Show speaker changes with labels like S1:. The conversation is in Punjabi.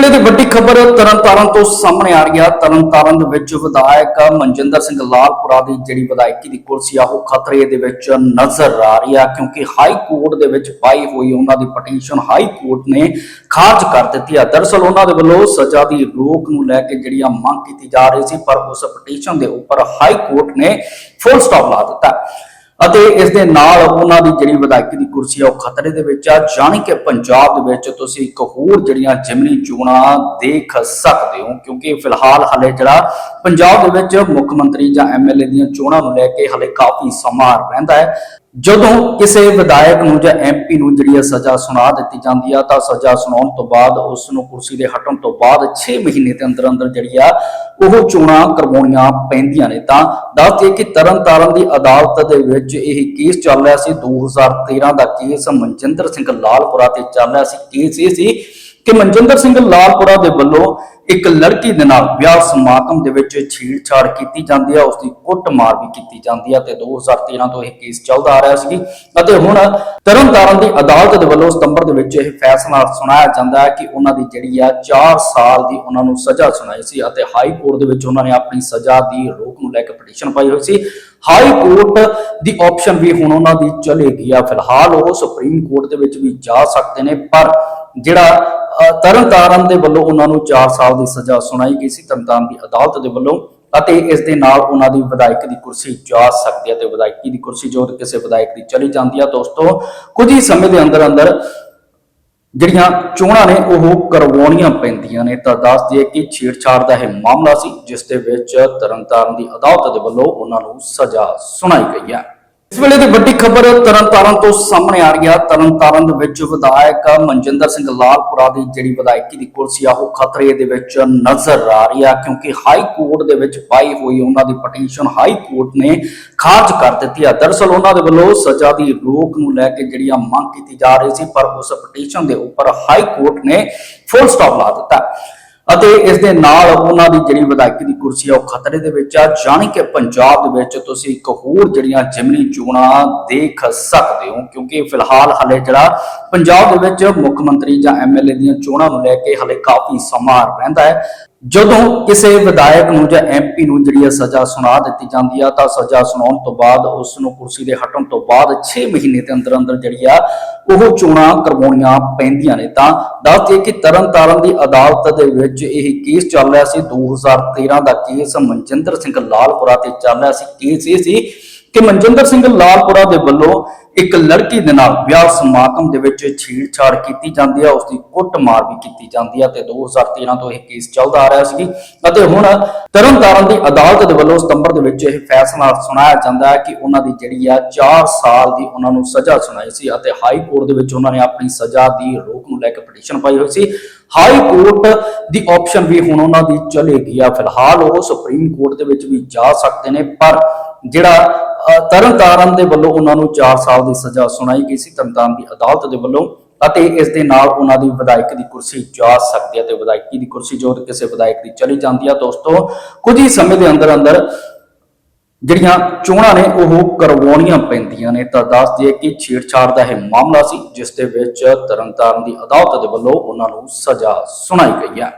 S1: ਵੇਲੇ ਦੀ ਵੱਡੀ ਖਬਰ ਤਰਨਤਾਰਨ ਤੋਂ ਸਾਹਮਣੇ ਆ ਰਹੀ ਹੈ ਤਰਨਤਾਰਨ ਦੇ ਵਿੱਚ ਵਿਧਾਇਕ ਮਨਜਿੰਦਰ ਸਿੰਘ ਲਾਲਪੁਰਾ ਦੀ ਜਿਹੜੀ ਵਿਧਾਇਕੀ ਦੀ ਕੁਰਸੀ ਆ, ਉਹ ਖਤਰੇ ਦੇ ਵਿੱਚ ਨਜ਼ਰ ਆ ਰਹੀ ਆ ਕਿਉਂਕਿ ਹਾਈ ਕੋਰਟ ਦੇ ਵਿੱਚ ਪਾਈ ਹੋਈ ਉਹਨਾਂ ਦੀ ਪਟੀਸ਼ਨ ਹਾਈ ਕੋਰਟ ਨੇ ਖਾਰਜ ਕਰ ਦਿੱਤੀ ਹੈ ਦਰਸਲ ਉਹਨਾਂ ਦੇ ਵੱਲੋਂ ਸਜ਼ਾ ਦੀ ਰੋਕ ਨੂੰ ਲੈ ਕੇ ਜਿਹੜੀ ਆ ਮੰਗ ਕੀਤੀ ਜਾ ਰਹੀ ਸੀ, ਪਰ ਉਸ ਪਟੀਸ਼ਨ ਦੇ ਉੱਪਰ ਹਾਈ ਕੋਰਟ ਨੇ ਫੁੱਲ ਸਟਾਪ ਲਾ ਦਿੱਤਾ। ਅਤੇ ਇਸ ਦੇ ਨਾਲ ਉਹਨਾਂ ਦੀ ਜਿਹੜੀ ਵਿਧਾਇਕੀ ਦੀ ਕੁਰਸੀ ਆ, ਉਹ ਖਤਰੇ ਦੇ ਵਿੱਚ ਆ, ਜਾਣੀ ਕਿ ਪੰਜਾਬ ਦੇ ਵਿੱਚ ਤੁਸੀਂ ਇੱਕ ਹੋਰ ਜਿਹੜੀਆਂ ਜਿਮਨੀ ਚੋਣਾਂ ਦੇਖ ਸਕਦੇ ਹੋ, ਕਿਉਂਕਿ ਫਿਲਹਾਲ ਹਲੇ ਜਿਹੜਾ ਪੰਜਾਬ ਦੇ ਵਿੱਚ ਮੁੱਖ ਮੰਤਰੀ ਜਾਂ ਐਮਐਲਏ ਦੀਆਂ ਚੋਣਾਂ ਨੂੰ ਲੈ ਕੇ ਹਲੇ ਕਾਫੀ ਸਮਾਂ ਰਹਿੰਦਾ ਹੈ। ਜਦੋਂ ਕਿਸੇ ਵਿਧਾਇਕ ਨੂੰ ਜਾਂ ਐਮਪੀ ਨੂੰ ਜਿਹੜੀ ਇਹ ਸਜ਼ਾ ਸੁਣਾ ਦਿੱਤੀ ਜਾਂਦੀ ਆ, ਤਾਂ ਸਜ਼ਾ ਸੁਣਾਉਣ ਤੋਂ ਬਾਅਦ ਉਸ ਨੂੰ ਕੁਰਸੀ ਦੇ ਹਟਣ ਤੋਂ ਬਾਅਦ 6 ਮਹੀਨੇ ਦੇ ਅੰਦਰ ਅੰਦਰ ਜਿਹੜੀ ਆ, ਉਹ ਚੋਣਾਂ ਕਰਵਾਉਣੀਆਂ ਪੈਂਦੀਆਂ ਨੇ। ਤਾਂ ਦੱਸ ਦਈਏ ਕਿ ਤਰਨਤਾਰਨ ਦੀ ਅਦਾਲਤ ਦੇ ਵਿੱਚ ਇਹ ਕੇਸ ਚੱਲ ਰਿਹਾ ਸੀ। 2013 ਦਾ ਕੇਸ ਮਨਜਿੰਦਰ ਸਿੰਘ ਲਾਲਪੁਰਾ ਤੇ ਚੱਲ ਰਿਹਾ ਸੀ। ਕੇਸ ਇਹ ਸੀ ਕਿ ਮਨਜਿੰਦਰ ਸਿੰਘ ਲਾਲਪੁਰਾ ਦੇ ਵੱਲੋਂ ਇੱਕ ਲੜਕੀ ਦੇ ਨਾਲ ਵਿਆਹ ਸਮਾਗਮ ਦੇ ਵਿੱਚ ਛੇੜਛਾੜ ਕੀਤੀ ਜਾਂਦੀ ਹੈ ਉਸ ਦੀ ਕੁੱਟਮਾਰ ਵੀ ਕੀਤੀ ਜਾਂਦੀ ਹੈ ਤੇ 2013 ਤੋਂ ਇਹ ਕੇਸ ਚੱਲਦਾ ਆ ਰਿਹਾ ਸੀ। ਅਤੇ ਹੁਣ ਤਰਨਤਾਰਨ ਦੀ ਅਦਾਲਤ ਦੇ ਵੱਲੋਂ ਸਤੰਬਰ ਦੇ ਵਿੱਚ ਇਹ ਫੈਸਲਾ ਸੁਣਾਇਆ ਜਾਂਦਾ ਹੈ ਕਿ ਉਹਨਾਂ ਦੀ ਜਿਹੜੀ ਆ 4 ਸਾਲ ਦੀ ਉਹਨਾਂ ਨੂੰ ਸਜ਼ਾ ਸੁਣਾਈ ਸੀ ਅਤੇ ਹਾਈ ਕੋਰਟ ਦੇ ਵਿੱਚ ਉਹਨਾਂ ਨੇ ਆਪਣੀ ਸਜ਼ਾ ਦੀ ਰੋਕ ਨੂੰ ਲੈ ਕੇ ਪਟੀਸ਼ਨ ਪਾਈ ਹੋਈ ਸੀ। ਹਾਈ ਕੋਰਟ ਦੀ ਆਪਸ਼ਨ ਵੀ ਹੁਣ ਉਹਨਾਂ ਦੀ ਚਲੇਗੀ ਆ। ਫਿਲਹਾਲ ਉਹ ਸੁਪਰੀਮ ਕੋਰਟ ਦੇ ਵਿੱਚ ਵੀ ਜਾ ਸਕਦੇ ਨੇ, ਪਰ ਜਿਹੜਾ ਤਰਨਤਾਰਨ ਦੇ ਵੱਲੋਂ ਉਹਨਾਂ ਨੂੰ 4 ਸਾਲ ਦੀ ਸਜ਼ਾ ਸੁਣਾਈ ਗਈ ਸੀ। ਤਰਨਤਾਰਨ ਦੀ ਅਦਾਲਤ ਦੇ ਵੱਲੋਂ ਅਤੇ ਇਸ ਦੇ ਨਾਲ ਉਹਨਾਂ ਦੀ ਵਿਧਾਇਕ ਦੀ ਕੁਰਸੀ ਜਾ ਸਕਦੀ ਹੈ ਤੇ ਵਿਧਾਇਕੀ ਦੀ ਕੁਰਸੀ ਜੋ ਕਿਸੇ ਵਿਧਾਇਕ ਦੀ ਚਲੀ ਜਾਂਦੀ ਆ ਦੋਸਤੋ, ਕੁਝ ਹੀ ਸਮੇਂ ਦੇ ਅੰਦਰ ਅੰਦਰ ਜਿਹੜੀਆਂ ਚੋਣਾਂ ਨੇ, ਉਹ ਕਰਵਾਉਣੀਆਂ ਪੈਂਦੀਆਂ ਨੇ। ਤਾਂ ਦੱਸ ਦਈਏ ਕਿ ਛੇੜਛਾੜ ਦਾ ਇਹ ਮਾਮਲਾ ਸੀ, ਜਿਸ ਦੇ ਵਿੱਚ ਤਰਨਤਾਰਨ ਦੀ ਅਦਾਲਤ ਦੇ ਵੱਲੋਂ ਉਹਨਾਂ ਨੂੰ ਸਜ਼ਾ ਸੁਣਾਈ ਗਈ ਹੈ। ਇਸ ਵੇਲੇ ਦੀ ਵੱਡੀ ਖਬਰ ਤਰਨਤਾਰਨ ਤੋਂ ਸਾਹਮਣੇ ਆ ਰਹੀ ਹੈ ਤਰਨਤਾਰਨ ਦੇ ਵਿੱਚ ਵਿਧਾਇਕ ਮਨਜਿੰਦਰ ਸਿੰਘ ਲਾਲਪੁਰਾ ਦੀ ਜਿਹੜੀ ਵਿਧਾਇਕੀ ਦੀ ਕੁਰਸੀ ਆ, ਉਹ ਖਤਰੇ ਦੇ ਵਿੱਚ ਨਜ਼ਰ ਆ ਰਹੀ ਆ ਕਿਉਂਕਿ ਹਾਈ ਕੋਰਟ ਦੇ ਵਿੱਚ ਪਾਈ ਹੋਈ ਉਹਨਾਂ ਦੀ ਪਟੀਸ਼ਨ ਹਾਈ ਕੋਰਟ ਨੇ ਖਾਰਜ ਕਰ ਦਿੱਤੀ ਆ। ਦਰਸਲ ਉਹਨਾਂ ਦੇ ਵੱਲੋਂ ਸਜ਼ਾ ਦੀ ਰੋਕ ਨੂੰ ਲੈ ਕੇ ਜਿਹੜੀ ਆ ਮੰਗ ਕੀਤੀ ਜਾ ਰਹੀ ਸੀ, ਪਰ ਉਸ ਪਟੀਸ਼ਨ ਦੇ ਉੱਪਰ ਹਾਈ ਕੋਰਟ ਨੇ ਫੁੱਲ ਸਟਾਪ ਲਾ ਦਿੱਤਾ। ਅਤੇ ਇਸ ਦੇ ਨਾਲ ਉਹਨਾਂ ਦੀ ਜਿਹੜੀ ਵਿਧਾਇਕੀ ਦੀ ਕੁਰਸੀ ਆ, ਉਹ ਖਤਰੇ ਦੇ ਵਿੱਚ ਆ। ਜਾਣੀ ਕਿ ਪੰਜਾਬ ਦੇ ਵਿੱਚ ਤੁਸੀਂ ਇੱਕ ਹੋਰ ਜਿਹੜੀਆਂ ਜਿਮਨੀ ਚੋਣਾਂ ਦੇਖ ਸਕਦੇ ਹੋ, ਕਿਉਂਕਿ ਫਿਲਹਾਲ ਹਲੇ ਜਿਹੜਾ ਪੰਜਾਬ ਦੇ ਵਿੱਚ ਮੁੱਖ ਮੰਤਰੀ ਜਾਂ ਐਮਐਲਏ ਦੀਆਂ ਚੋਣਾਂ ਨੂੰ ਲੈ ਕੇ ਹਲੇ ਕਾਫੀ ਸਮਾਂ ਰਹਿੰਦਾ ਹੈ। ਜਦੋਂ ਕਿਸੇ ਵਿਧਾਇਕ ਨੂੰ ਜਾਂ ਐਮਪੀ ਨੂੰ ਜਿਹੜੀ ਇਹ ਸਜ਼ਾ ਸੁਣਾ ਦਿੱਤੀ ਜਾਂਦੀ ਆ, ਤਾਂ ਸਜ਼ਾ ਸੁਣਾਉਣ ਤੋਂ ਬਾਅਦ ਉਸ ਨੂੰ ਕੁਰਸੀ ਦੇ ਹਟਣ ਤੋਂ ਬਾਅਦ 6 ਮਹੀਨੇ ਦੇ ਅੰਦਰ ਅੰਦਰ ਜਿਹੜੀ ਆ, ਉਹ ਚੋਣਾਂ ਕਰਵਾਉਣੀਆਂ ਪੈਂਦੀਆਂ ਨੇ। ਤਾਂ ਦੱਸ ਦਈਏ ਕਿ ਤਰਨਤਾਰਨ ਦੀ ਅਦਾਲਤ ਦੇ ਵਿੱਚ ਇਹ ਕੇਸ ਚੱਲ ਰਿਹਾ ਸੀ। 2013 ਦਾ ਕੇਸ ਮਨਜਿੰਦਰ ਸਿੰਘ ਲਾਲਪੁਰਾ ਤੇ ਚੱਲ ਰਿਹਾ ਸੀ। ਕੇਸ ਇਹ ਸੀ ਕਿ ਮਨਜਿੰਦਰ ਸਿੰਘ ਲਾਲਪੁਰਾ ਦੇ ਵੱਲੋਂ ਇੱਕ ਲੜਕੀ ਦੇ ਨਾਲ ਵਿਆਹ ਸਮਾਗਮ ਦੇ ਵਿੱਚ ਛੇੜਛਾੜ ਕੀਤੀ ਜਾਂਦੀ ਹੈ ਉਸ ਦੀ ਕੁੱਟਮਾਰ ਵੀ ਕੀਤੀ ਜਾਂਦੀ ਹੈ ਤੇ 2013 ਤੋਂ ਇਹ ਕੇਸ ਚੱਲਦਾ ਆ ਰਿਹਾ ਸੀ। ਅਤੇ ਹੁਣ ਤਰਨਤਾਰਨ ਦੀ ਅਦਾਲਤ ਦੇ ਵੱਲੋਂ ਸਤੰਬਰ ਦੇ ਵਿੱਚ ਇਹ ਫੈਸਲਾ ਸੁਣਾਇਆ ਜਾਂਦਾ ਹੈ ਕਿ ਉਹਨਾਂ ਦੀ ਜਿਹੜੀ ਆ 4 ਸਾਲ ਦੀ ਉਹਨਾਂ ਨੂੰ ਸਜ਼ਾ ਸੁਣਾਈ ਸੀ ਅਤੇ ਹਾਈ ਕੋਰਟ ਦੇ ਵਿੱਚ ਉਹਨਾਂ ਨੇ ਆਪਣੀ ਸਜ਼ਾ ਦੀ ਰੋਕ ਨੂੰ ਲੈ ਕੇ ਪਟੀਸ਼ਨ ਪਾਈ ਹੋਈ ਸੀ। ਹਾਈ ਕੋਰਟ ਦੀ ਆਪਸ਼ਨ ਵੀ ਹੁਣ ਉਹਨਾਂ ਦੀ ਚਲੇਗੀ ਆ। ਫਿਲਹਾਲ ਉਹ ਸੁਪਰੀਮ ਕੋਰਟ ਦੇ ਵਿੱਚ ਵੀ ਜਾ ਸਕਦੇ ਨੇ, ਪਰ ਜਿਹੜਾ ਤਰਨਤਾਰਨ ਦੇ ਵੱਲੋਂ ਉਹਨਾਂ ਨੂੰ 4 ਸਾਲ ਦੀ ਸਜ਼ਾ ਸੁਣਾਈ ਗਈ ਸੀ। ਤਰਨਤਾਰਨ ਦੀ ਅਦਾਲਤ ਦੇ ਵੱਲੋਂ ਅਤੇ ਇਸ ਦੇ ਨਾਲ ਉਹਨਾਂ ਦੀ ਵਿਧਾਇਕ ਦੀ ਕੁਰਸੀ ਜਾ ਸਕਦੀ ਹੈ ਤੇ ਵਿਧਾਇਕੀ ਦੀ ਕੁਰਸੀ ਜੋ ਕਿਸੇ ਵਿਧਾਇਕ ਦੀ ਚਲੀ ਜਾਂਦੀ ਹੈ। ਦੋਸਤੋ, ਕੁਝ ਹੀ ਸਮੇਂ ਦੇ ਅੰਦਰ ਅੰਦਰ ਜਿਹੜੀਆਂ ਚੋਣਾਂ ਨੇ, ਉਹ ਕਰਵਾਉਣੀਆਂ ਪੈਂਦੀਆਂ ਨੇ। ਤਾਂ ਦੱਸ ਦਈਏ ਕਿ ਛੇੜਛਾੜ ਦਾ ਇਹ ਮਾਮਲਾ ਸੀ, ਜਿਸ ਦੇ ਵਿੱਚ ਤਰਨਤਾਰਨ ਦੀ ਅਦਾਲਤ ਦੇ ਵੱਲੋਂ ਉਹਨਾਂ ਨੂੰ ਸਜ਼ਾ ਸੁਣਾਈ ਗਈ ਹੈ।